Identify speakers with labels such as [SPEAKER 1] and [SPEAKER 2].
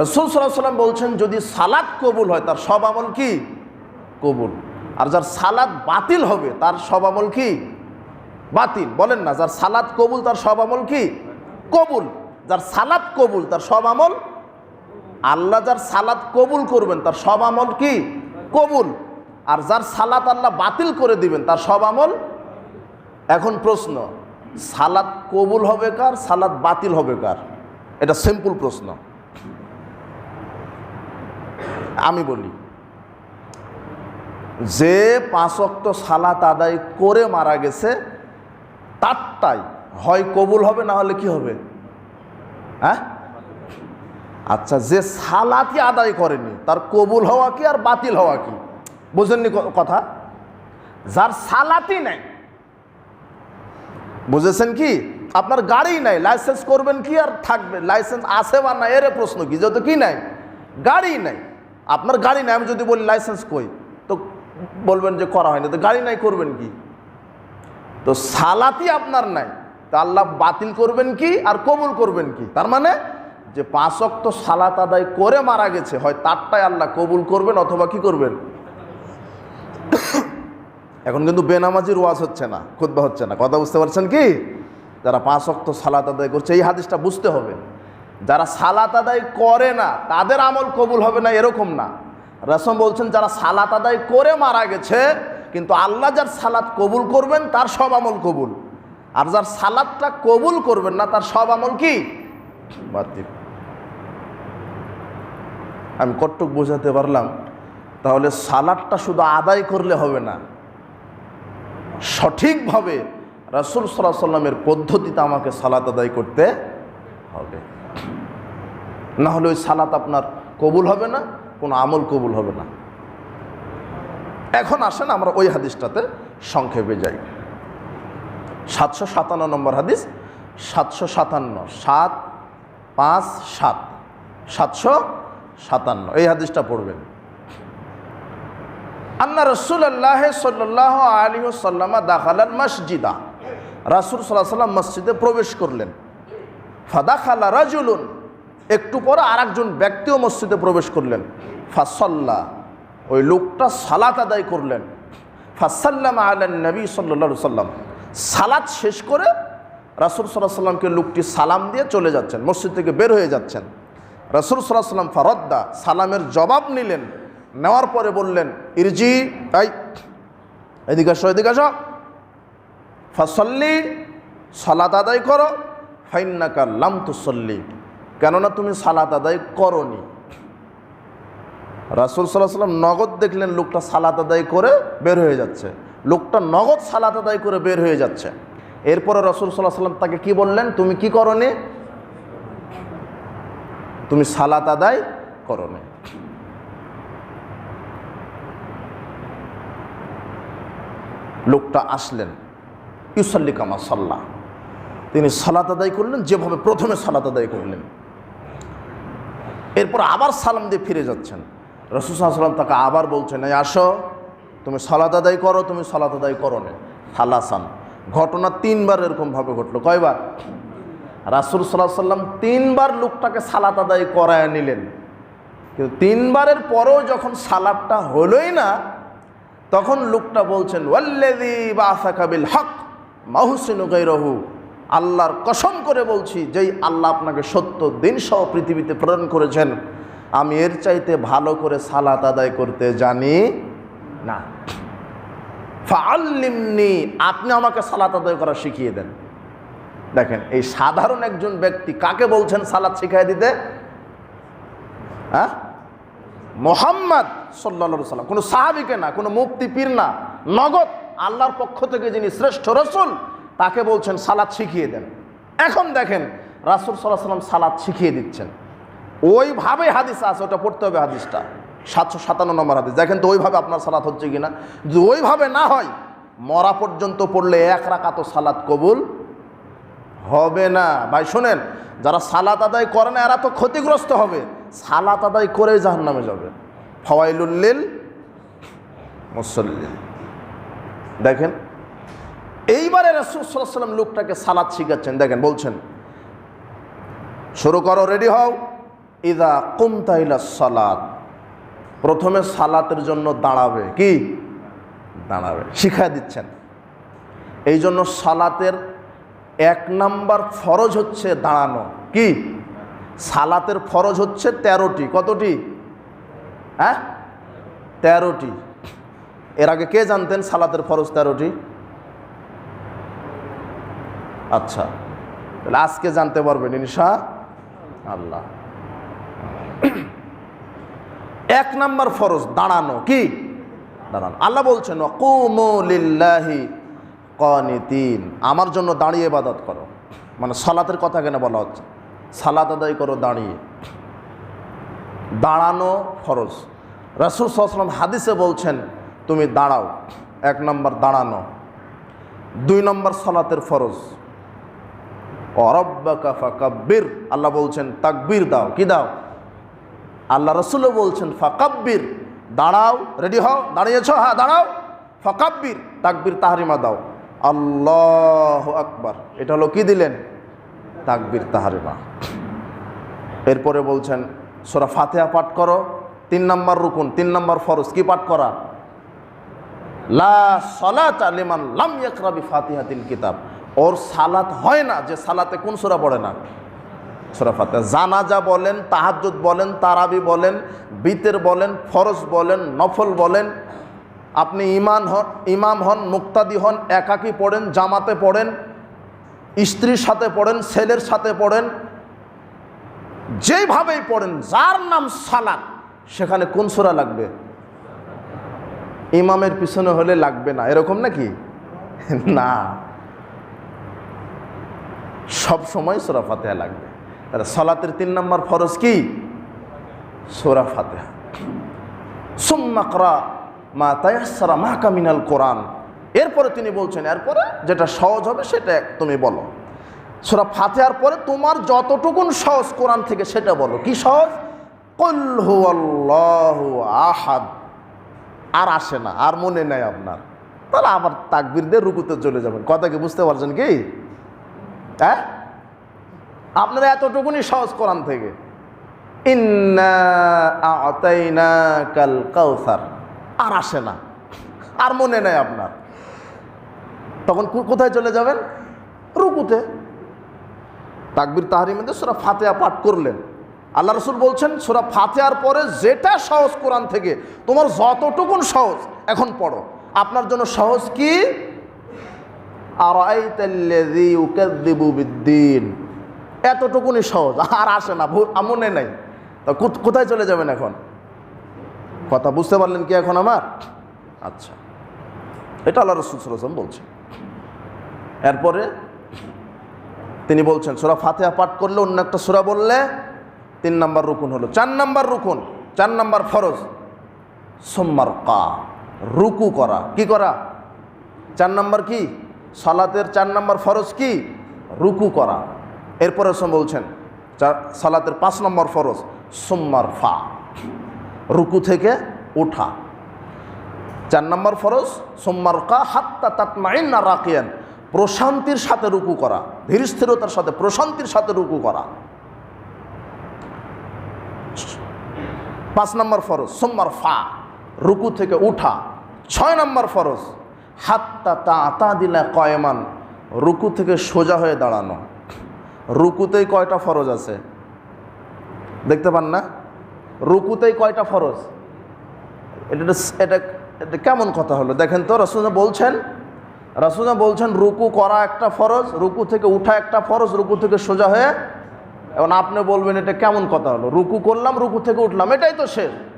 [SPEAKER 1] রসুল সাল্লাম বলছেন, যদি সালাদ কবুল হয়, তার সব আমল কি? কবুল। আর যার সালাদ বাতিল হবে, তার সব আমল কি? বাতিল। বলেন না, যার সালাদ কবুল, তার সব আমল কি? কবুল। যার সালাদ কবুল, তার সব আমল? আল্লাহ যার সালাদ কবুল করবেন, তার সব আমল কি? কবুল। আর যার সালাত আল্লাহ বাতিল করে দিবেন, তার সব আমল? এখন প্রশ্ন, সালাদ কবুল হবে কার? সালাদ বাতিল হবে কার? এটা সিম্পল প্রশ্ন। আমি বলি, যে পাঁচ অক্ত সালাত আদায় করে মারা গেছে, তারটাই হয় কবুল হবে না হলে কি হবে? হ্যাঁ? আচ্ছা যে সালাতি আদায় করেনি, তার কবুল হওয়া কি আর বাতিল হওয়া কি? বুঝেননি কথা? যার সালাতি নাই, বুঝেছেন কি? আপনার গাড়ি নাই, লাইসেন্স করবেন কি আর থাকবে? লাইসেন্স আছে বা না এর প্রশ্ন কি? যেহেতু কি নাই, গাড়ি নাই। আপনার গাড়ি নাই, আমি যদি বলি লাইসেন্স কই? তো বলবেন যে করা হয়নি, তো গাড়ি নাই, করবেন কি? তো সালাতি আপনার নাই, তা আল্লাহ বাতিল করবেন কি আর কবুল করবেন কি? তার মানে যে পাঁচ অক্ত সালাত আদায় করে মারা গেছে, হয় তারটাই আল্লাহ কবুল করবেন অথবা কি করবেন? এখন কিন্তু বেনামাজির ওয়াজ হচ্ছে না খুদ্া হচ্ছে না, কথা বুঝতে পারছেন কি? যারা পাঁচ অক্ত সালাত আদায় করছে, এই হাদিসটা বুঝতে হবে। যারা সালাত আদায় করে না, তাদের আমল কবুল হবে না, এরকম না। রসম বলছেন, যারা সালাত আদায় করে মারা গেছে, কিন্তু আল্লাহ যার সালাত কবুল করবেন, তার সব আমল কবুল। আর যার সালাদটা কবুল করবেন না, তার সব আমল কি? বাতিল। আমি কট্টক বোঝাতে পারলাম? তাহলে সালাদটা শুধু আদায় করলে হবে না, সঠিকভাবে রাসুল সাল্লামের পদ্ধতিতে আমাকে সালাত আদায় করতে হবে। না হলে ওই সালাত আপনার কবুল হবে না, কোনো আমল কবুল হবে না। এখন আসেন আমরা ওই হাদিসটাতে সংক্ষেপে যাই। সাতশো সাতান্ন নম্বর হাদিস, সাতশো সাতান্ন, সাত, পাঁচ, সাত, সাতশো সাতান্ন, এই হাদিসটা পড়বেন। আন্না রসুল রসুল্লাহ সাল্লাহ আলী সাল্লামা দাখালান মসজিদা, রাসুল সাল্লাহ সাল্লাম মসজিদে প্রবেশ করলেন। ফাদা খালা রাজুলুন একটু পরে আরেকজন ব্যক্তিও মসজিদে প্রবেশ করলেন। ফাসল্লা, ওই লোকটা সালাত আদায় করলেন। ফাসাল্লাম আলেন নবী সাল্লা সাল্লাম সালাত শেষ করে রাসুল সাল্লাহ সাল্লামকে লোকটি সালাম দিয়ে চলে যাচ্ছেন, মসজিদ থেকে বের হয়ে যাচ্ছেন। রাসুল সাল্লাহ সাল্লাম ফরদ্দা, সালামের জবাব নিলেন। নেওয়ার পরে বললেন, ইরজি, এই, এদিকে আসো এদিকে আসো। ফসল্লি, সালাত আদায় করো। ফাইন্নাকা লাম তুসল্লি। কেননা তুমি সালাত আদায় করনি। রাসুল সাল্লাহ সাল্লাম নগদ দেখলেন লোকটা সালাত আদায় করে বের হয়ে যাচ্ছে। লোকটা নগদ সালাত আদায় করে বের হয়ে যাচ্ছে। এরপরে রসুল সাল্লাহ সাল্লাম তাকে কি বললেন? তুমি কি করনি? তুমি সালাত আদায় করনি। লোকটা আসলেন, ইউসাল্লি কামা সাল্লাহ তিনি সালাত আদায় করলেন, যেভাবে প্রথমে সালাত আদায় করলেন। এরপর আবার সালাম দিয়ে ফিরে যাচ্ছেন। রসুসাল্লাম তাকে আবার বলছেন, এই আসো, তুমি সালাত আদায় করো, তুমি সালাত আদায় করো না। হালাসান। ঘটনা তিনবার এরকমভাবে ঘটলো। কয়বার? রাসুল সাল্লাহ সাল্লাম তিনবার লোকটাকে সালাত আদায় করায় নিলেন। কিন্তু তিনবারের পরেও যখন সালাদটা হলোই না, তখন লোকটা বলছেন ওয়াল্লেদি বা আসাকাবিল হক, মাহুসিন গৈরহু আল্লাহর কসম করে বলছি, যেই আল্লাহ আপনাকে সত্য দিন সহ পৃথিবীতে প্রেরণ করেছেন, আমি এর চাইতে ভালো করে সালাত আদায় করতে জানি না। ফাল্লিমনি আপনি আমাকে সালাত আদায় করা শিখিয়ে দেন। দেখেন, এই সাধারণ একজন ব্যক্তি কাকে বলছেন সালাত শিখাই দিতে? হ্যাঁ? মোহাম্মদ সাল্লা সাল্লাম কোনো সাহাবিকে না, কোনো মুক্তি পীর না, নগদ আল্লাহর পক্ষ থেকে যিনি শ্রেষ্ঠ রসুল তাকে বলছেন, সালাদ শিখিয়ে দেন। এখন দেখেন, রাসুল সাল্লাহ সাল্লাম সালাদ শিখিয়ে দিচ্ছেন। ওইভাবে হাদিস আছে, ওটা পড়তে হবে হাদিসটা। সাতশো সাতান্ন নম্বর হাদিস। দেখেন তো ওইভাবে আপনার সালাত হচ্ছে কি না যদি ওইভাবে না হয়, মরা পর্যন্ত পড়লে এক রাকাত সালাত কবুল হবে না। ভাই, শোনেন, যারা সালাত আদায় করে না, এরা তো ক্ষতিগ্রস্ত হবে। সালাত আদায় করেই জাহান নামে যাবে ফওয়াইলুল্লিল মুসল্লিল। দেখেন এইবারে সাল্লাম লোকটাকে সালাদ শিখাচ্ছেন। দেখেন, বলছেন, শুরু করো, রেডি হও। ইদা কুমতাইলা সালাদ প্রথমে সালাতের জন্য দাঁড়াবে। কি? দাঁড়াবে। শিখা দিচ্ছেন। এই জন্য সালাতের এক নাম্বার ফরজ হচ্ছে দাঁড়ানো। কি? সালাতের ফরজ হচ্ছে তেরোটি। কতটি? হ্যাঁ? তেরোটি। এর আগে কে জানতেন সালাতের ফরজ তেরোটি? আচ্ছা। তাহলে আজকে জানতে পারবেন, ইনশা আল্লাহ। এক নাম্বার ফরজ, দাঁড়ানো, কি? দাঁড়ানো। আল্লাহ বলছেন কুমলিল্লাহি কনিতিন। আমার জন্য দাঁড়িয়ে ইবাদত করো। মানে সালাতের কথা কেন বলা হচ্ছে? সালাত আদায় করো, দাঁড়িয়ে। দাঁড়ানো ফরজ। রাসুল সাল্লাম হাদিসে বলছেন, তুমি দাঁড়াও। এক নম্বর, দাঁড়ানো। দুই নম্বর, সালাতের ফরজ। অরব্বাকা ফাকাব্বির। আল্লাহ বলছেন, তাকবির দাও। কি দাও? আল্লাহ রসুলও বলছেন, ফাকাব্বির। দাঁড়াও রেডি হও, দাঁড়িয়েছ? হ্যাঁ দাঁড়াও। ফাকাব্বির। তাকবীর তাহারিমা দাও। আল্লাহ আকবার। এটা হলো কি দিলেন? তাকবীর তাহারিমা। এরপরে বলছেন, সোরা ফাতেহা পাঠ করো। তিন নম্বর রুকুন, তিন নম্বর ফরজ, কি পাঠ করা? লা সলাত আলিমান লাম ইয়াকরাবি ফাতিহাতিল কিতাব। ওর সালাত হয় না যে সালাতে কোন সূরা পড়ে না। সূরা ফাতিহা। জানাজা বলেন, তাহাজ্জুদ বলেন, তারাবি বলেন, বিতের বলেন, ফরজ বলেন, নফল বলেন। আপনি ইমান হন, ইমাম হন, মুক্তাদি হন, একাকি পড়েন, জামাতে পড়েন, স্ত্রীর সাথে পড়েন, ছেলের সাথে পড়েন যেভাবেই পড়েন, যার নাম সালাত, সেখানে কোন সূরা লাগবে? ইমামের পিছনে হলে লাগবে না। এরকম নাকি? না। সব সময় সোরা ফাতেহা লাগবে। তাহলে সলাতের তিন নম্বর ফরজ কি? সোরা ফাতেহা। সুম্মাকরা মা তায়াসারা মা কামিনাল কোরআন। এরপরে তিনি বলছেন এরপরে যেটা সহজ হবে সেটা তুমি বলো। সোরা ফাতেহার পরে তোমার যতটুকুন সহজ কোরআন থেকে সেটা বলো। কি সহজ? কল্হু আল্লাহ আহাদ। আর আসে না, আর মনে নেয় আপনার। তাহলে আবার তাকবির দিয়ে রুকুতে চলে যাবেন। কথা কি বুঝতে পারছেন কি? হ্যাঁ? আপনারা এতটুকুনি সহজ কোরআন থেকে। কাল কাউসার। আর আসে না, আর মনে নেয় আপনার। তখন কোথায় চলে যাবেন? রুকুতে। তাকবির তাহারিমেতে সুরা ফাতেহা পাঠ করলেন। আল্লাহ রসুল বলছেন, সুরা ফাতেহার পরে যেটা সহজ কোরআন থেকে, তোমার যতটুকুন সহজ, এখন পড়ো। আপনার জন্য সহজ কি? আর এতটুকুনি সহজ, আর আসে না মনে নাই। তা কোথ- কোথায় চলে যাবেন এখন? কথা বুঝতে পারলেন কি এখন আমার? আচ্ছা। এটা আল্লাহ রসুল সাল্লাম বলছেন। এরপরে তিনি বলছেন, সুরা ফাতেহা পাঠ করলে অন্য একটা সুরা বললে তিন নম্বর রুকুন হলো। চার নাম্বার রুকুন, চার নাম্বার ফরজ। সোম্মার কা, রুকু করা। কি করা? চার নাম্বার কি? সালাতের চার নম্বর ফরজ কি? রুকু করা। এরপরে বলছেন সালাতের পাঁচ নম্বর ফরজ, সোম্মার ফা। রুকু থেকে ওঠা চার নম্বর ফরজ, সোম্মার কা হাত্তা তাতমাইন না রাখিয়ান প্রশান্তির সাথে রুকু করা। ধীর স্থিরতার সাথে প্রশান্তির সাথে রুকু করা। পাঁচ নম্বর ফরজ সোম্মার ফা, রুকু থেকে উঠা। ছয় নম্বর ফরজ, হাত্তা তা আতা দিলা কয়মান, রুকু থেকে সোজা হয়ে দাঁড়ানো। রুকুতেই কয়টা ফরজ আছে? দেখতে পান না? রুকুতেই কয়টা ফরজ? এটা এটা এটা কেমন কথা হলো? দেখেন তো রসুল বলছেন রসুল বলছেন, রুকু করা একটা ফরজ, রুকু থেকে উঠা একটা ফরজ, রুকু থেকে সোজা হয়ে এখন আপনি বলবেন এটা কেমন কথা হলো? রুকু করলাম, রুকু থেকে উঠলাম, এটাই তো শেষ।